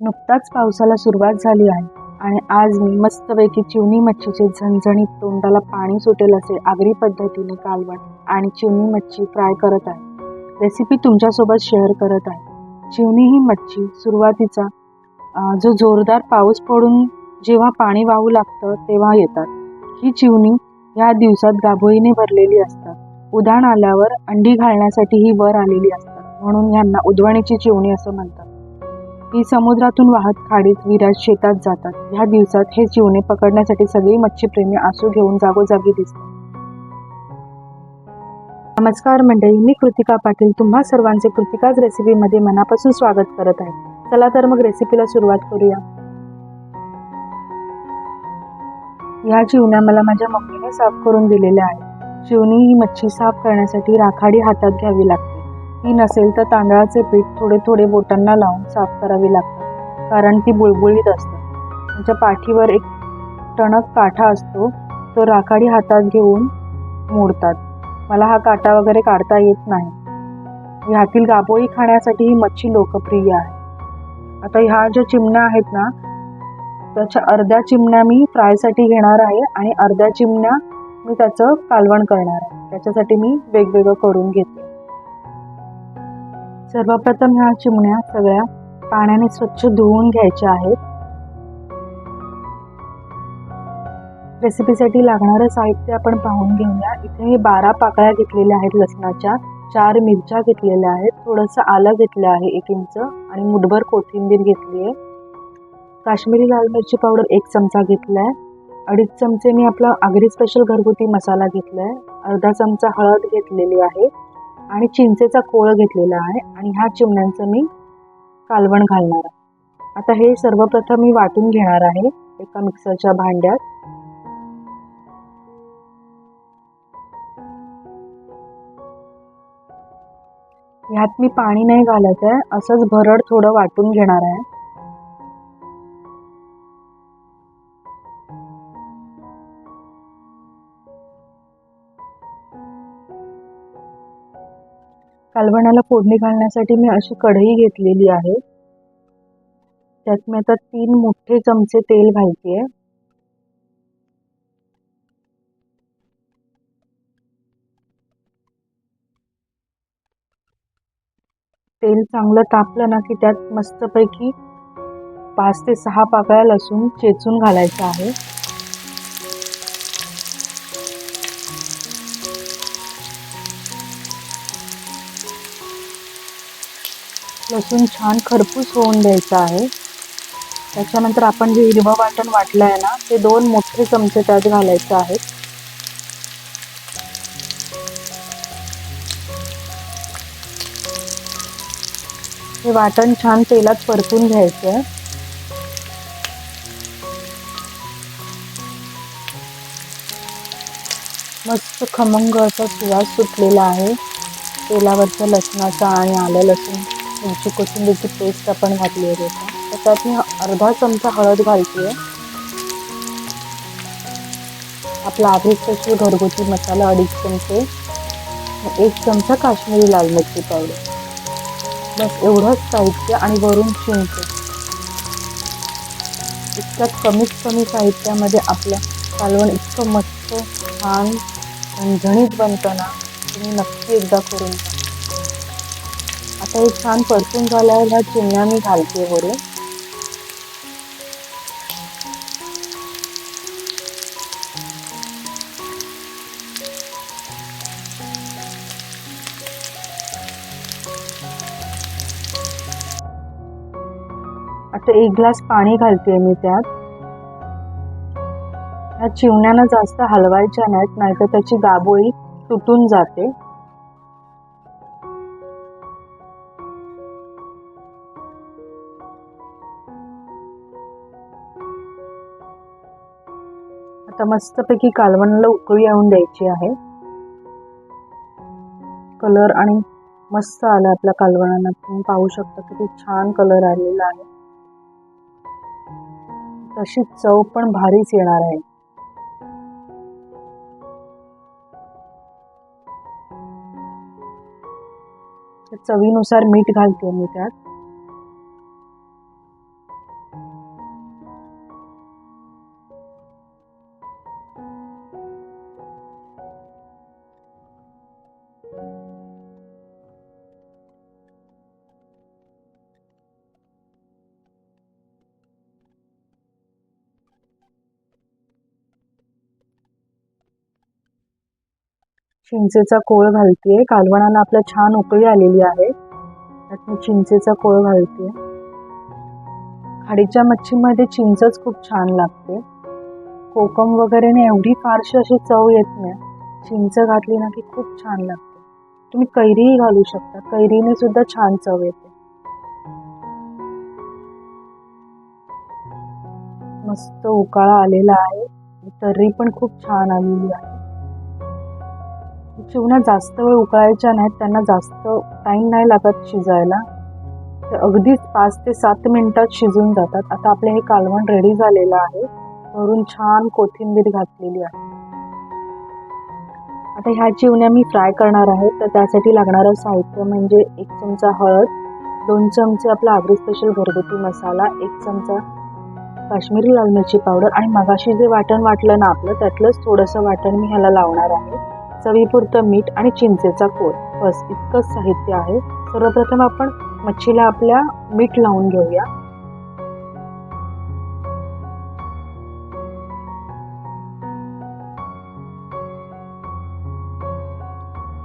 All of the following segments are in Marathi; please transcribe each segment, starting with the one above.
नुकताच पावसाला सुरुवात झाली आहे. आणि आज मी मस्तपैकी चिवणी मच्छीचे झणझणीत तोंडाला पाणी सुटेल असे आगरी पद्धतीने कालवण आणि चिवणी मच्छी फ्राय करत आहे. रेसिपी तुमच्यासोबत शेअर करत आहे. चिवणी ही मच्छी सुरुवातीचा जो जोरदार पाऊस पडून जेव्हा पाणी वाहू लागतं तेव्हा येतात. ही चिवणी ह्या दिवसात गाभोईने भरलेली असतात. उधाण आल्यावर अंडी घालण्यासाठी ही वर आलेली असतात. म्हणून यांना उधवणीची चिवणी असं म्हणतात. ही समुद्रातून वाहत खाडीत विराज शेतात जातात. ह्या दिवसात हे जीवने पकडण्यासाठी सगळी मच्छीप्रेमी आसू घेऊन जागोजागी दिसतात. नमस्कार मंडळी मी कृतिका पाटील. तुम्हा सर्वांचे कृतिकाज रेसिपीमध्ये मनापासून स्वागत करत आहे. चला तर मग रेसिपीला सुरुवात करूया. ह्या चिवण्या मला माझ्या मम्मीने साफ करून दिलेल्या आहेत. चिवणी ही मच्छी साफ करण्यासाठी राखाडी हातात घ्यावी लागते. ती नसेल तर तांदळाचे पीठ थोडे थोडे बोटांना लावून साफ करावी लागतात कारण ती बुळबुळीत असतात त्यांच्या पाठीवर एक टणक काठा असतो तो राखाडी हातात घेऊन मोडतात. मला हा काटा वगैरे काढता येत नाही. ह्यातील गाबोळी खाण्यासाठी ही मच्छी लोकप्रिय आहे. आता ह्या ज्या चिमण्या आहेत ना त्याच्या अर्ध्या चिमण्या मी फ्रायसाठी घेणार आहे आणि अर्ध्या चिमण्या मी त्याचं कालवण करणार आहे. त्याच्यासाठी मी वेगवेगळं करून घेते. सर्वप्रथम ह्या चिमण्या सगळ्या पाण्याने स्वच्छ धुवून घ्यायच्या आहेत. रेसिपीसाठी लागणारं साहित्य आपण पाहून घेऊया. इथे मी बारा पाकळ्या घेतलेल्या आहेत लसणाच्या. चार मिरच्या घेतलेल्या आहेत. थोडंसं आलं घेतलं आहे एक इंच. आणि मुठभर कोथिंबीर घेतली आहे. काश्मीरी लाल मिरची पावडर एक चमचा घेतला आहे अडीच चमचे मी आपला आगरी स्पेशल घरगुती मसाला घेतला आहे अर्धा चमचा हळद घेतलेली आहे. आणि चिंचेचा कोळ घेतलेला आहे आणि ह्या चिमण्यांचं मी कालवण घालणार आहे. आता हे सर्वप्रथम मी वाटून घेणार आहे एका मिक्सरच्या भांड्यात. ह्यात मी पाणी नाही घालत आहे असंच भरड थोडं वाटून घेणार आहे. कालवणाला फोडणी घालण्यासाठी मी अशी कढई घेतलेली आहे. त्यात मी आता तीन मोठे चमचे तेल घालते तेल चांगलं तापलं ना की त्यात मस्तपैकी पाच ते सहा पाकळ्या लसूण चेचून घालायचं आहे. लसूण छान खरपूस होऊन द्यायचं आहे. त्याच्यानंतर आपण जे हिरवं वाटण वाटलं आहे ना ते दोन मोठे चमचे त्यात घालायचे आहेत. हे वाटण छान तेलात परतून घ्यायचं आहे. मस्त खमंग असा सुवास सुटलेला आहे. तेलावरचा लसणाचा आणि आलं लसूण. ह्याची कोथिंबीरची पेस्ट आपण घातली आहे त्याचा तर त्यात मी अर्धा चमचा हळद घालते आहे आपला आधी स्पेशल घरगुती मसाला अडीच चमचे. एक चमचा काश्मीरी लाल मिरची पावडर. बस एवढंच साहित्य आणि वरून चिंच. इतक्यात कमीत कमी साहित्यामध्ये आपलं कालवण इतकं मस्त छान झणझणीत बनतं ना तुम्ही नक्की एकदा करून पहा. आता हे छान परतून झाल्यावर ह्या चिमण्या मी घालते वरून. आता एक ग्लास पाणी घालते मी त्यात. ह्या चिवण्यानं जास्त हलवायच्या नाहीत नाहीतर त्याची गाबोळी तुटून जाते. आता मस्तपैकी कालवणाला उकळी आणून द्यायची आहे. कलर आणि मस्त आला आपल्या कालवणाला तुम्ही पाहू शकता किती छान कलर आलेला आहे. तशी चव पण भारीच येणार आहे. चवीनुसार मीठ घालते मी त्यात. चिंचेचा कोळ घालतेय. कालवणाला आपल्या छान उकळी आलेली आहे. त्यात मी चिंचेचा कोळ घालते खाडीच्या मच्छीमध्ये चिंचच खूप छान लागते. कोकम वगैरेने एवढी फारशी अशी चव येत नाही. चिंच घातली ना की खूप छान लागते. तुम्ही कैरीही घालू शकता. कैरीने सुद्धा छान चव येते. मस्त उकाळा आलेला आहे. तर्री पण खूप छान आलेली आहे. चिवणा जास्त वेळ उकळायच्या नाहीत त्यांना जास्त टाइम नाही लागत शिजायला. तर अगदीच पाच ते सात मिनटात शिजून जातात. आता आपले हे कालवण रेडी झालेलं आहे. वरून छान कोथिंबीर घातलेली आहे. आता ह्या चिवण्या मी फ्राय करणार आहे. तर त्यासाठी लागणारं साहित्य म्हणजे एक चमचा हळद दोन चमचे आपला आगरी स्पेशल घरगुती मसाला एक चमचा काश्मीरी लाल मिरची पावडर आणि मगाशी जे वाटण वाटलं ना आपलं त्यातलंच थोडंसं वाटण मी ह्याला लावणार आहे. चवीपुरतं मीठ आणि चिंचेचा कोर बस इतकंच साहित्य आहे. सर्वप्रथम आपण मच्छीला आपल्या मीठ लावून घेऊया.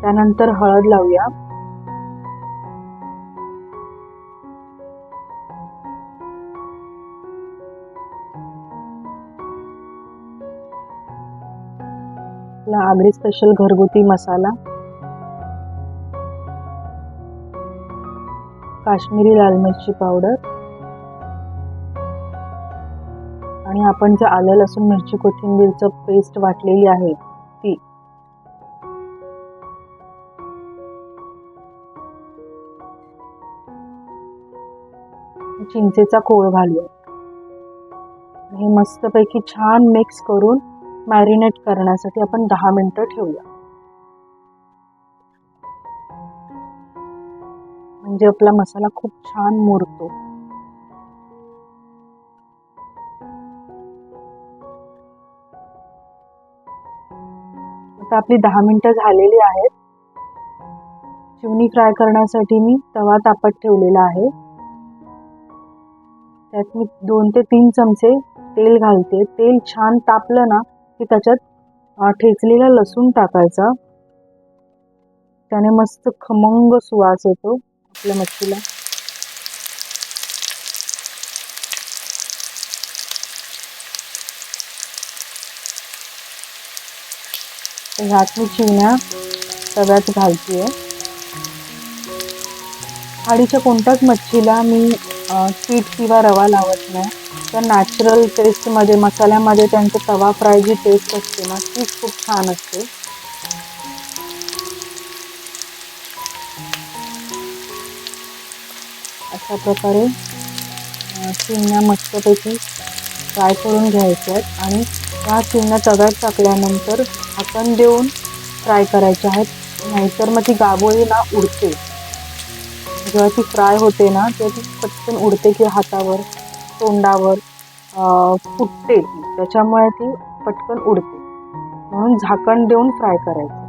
त्यानंतर हळद लावूया. आपला आगरी स्पेशल घरगुती मसाला. काश्मीरी लाल मिरची पावडर आणि आपण जे आलं लसूण मिरची कोथिंबीरचं पेस्ट वाटलेली आहे ती. चिंचेचा कोळ घालूया हे मस्तपैकी छान मिक्स करून मॅरिनेट करण्यासाठी आपण दहा मिनिटं ठेवूया. म्हणजे आपला मसाला खूप छान मुरतो. आता आपली दहा मिनिटं झालेली आहेत. चिवणी फ्राय करण्यासाठी मी तवा तापत ठेवलेला आहे. त्यात मी दोन ते तीन चमचे तेल घालते. तेल छान तापलं ना की त्याच्यात ठेचलेला लसूण टाकायचा. त्याने मस्त खमंग सुवास येतो आपल्या मच्छीला. ह्यात मी चिवण्या तव्यात घालतीये. खाडीच्या कोणत्याच मच्छीला मी पीठ किंवा रवा लावत नाही. त्या नॅचरल टेस्टमध्ये मसाल्यामध्ये त्यांचं तवा फ्राय जी टेस्ट असते ना ती खूप छान असते. अशा प्रकारे चिमण्या मस्तपैकी फ्राय करून घ्यायच्या आहेत आणि त्या चिमण्या तव्यात टाकल्यानंतर आपण देऊन फ्राय करायच्या आहेत. नाहीतर मग ती गाबोळी ना उडते. जेव्हा ती फ्राय होते ना तेव्हा ती पटकन उडते की हातावर. तोंडावर फुटते त्याच्यामुळे ती पटकन उडते. म्हणून झाकण देऊन फ्राय करायचं.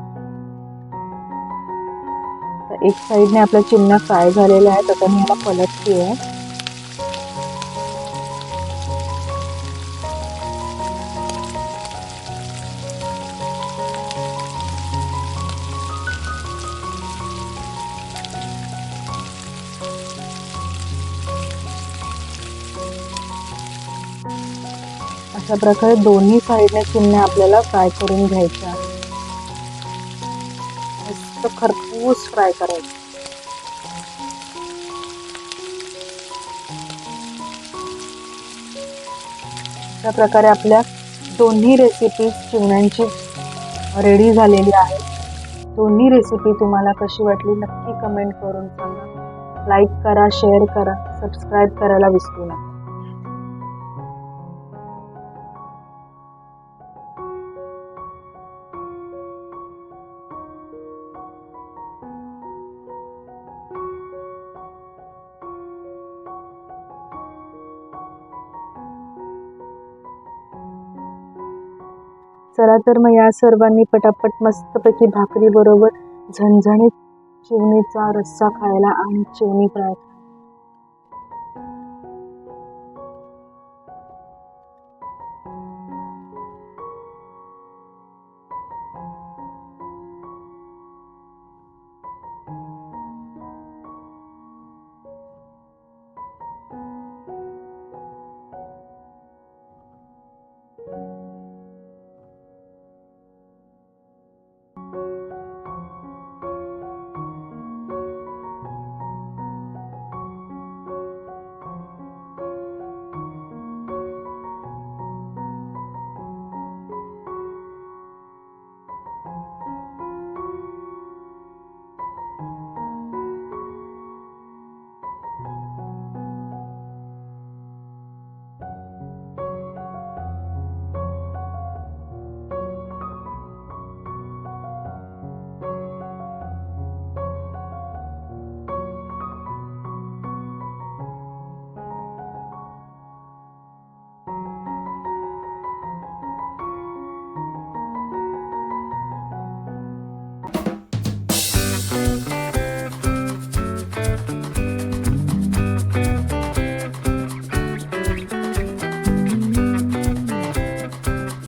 तर एक साईडने आपल्या चिमण्या फ्राय झालेल्या आहेत. आता मी याला पलटते आहे अशा प्रकारे दोन्ही साईडने चिमण्या आपल्याला फ्राय करून घ्यायच्या. मस्त खरपूस फ्राय करायचं. अशा प्रकारे आपल्या दोन्ही रेसिपीज चिमण्यांची रेडी झालेली आहे दोन्ही रेसिपी तुम्हाला कशी वाटली नक्की कमेंट करून सांगा. लाईक करा शेअर करा सबस्क्राईब करायला विसरू नका. चला तर मग या सर्वांनी पटापट मस्तपैकी भाकरी बरोबर झणझणीत चिवणीचा रस्सा खायला आणि चिवणी फ्राय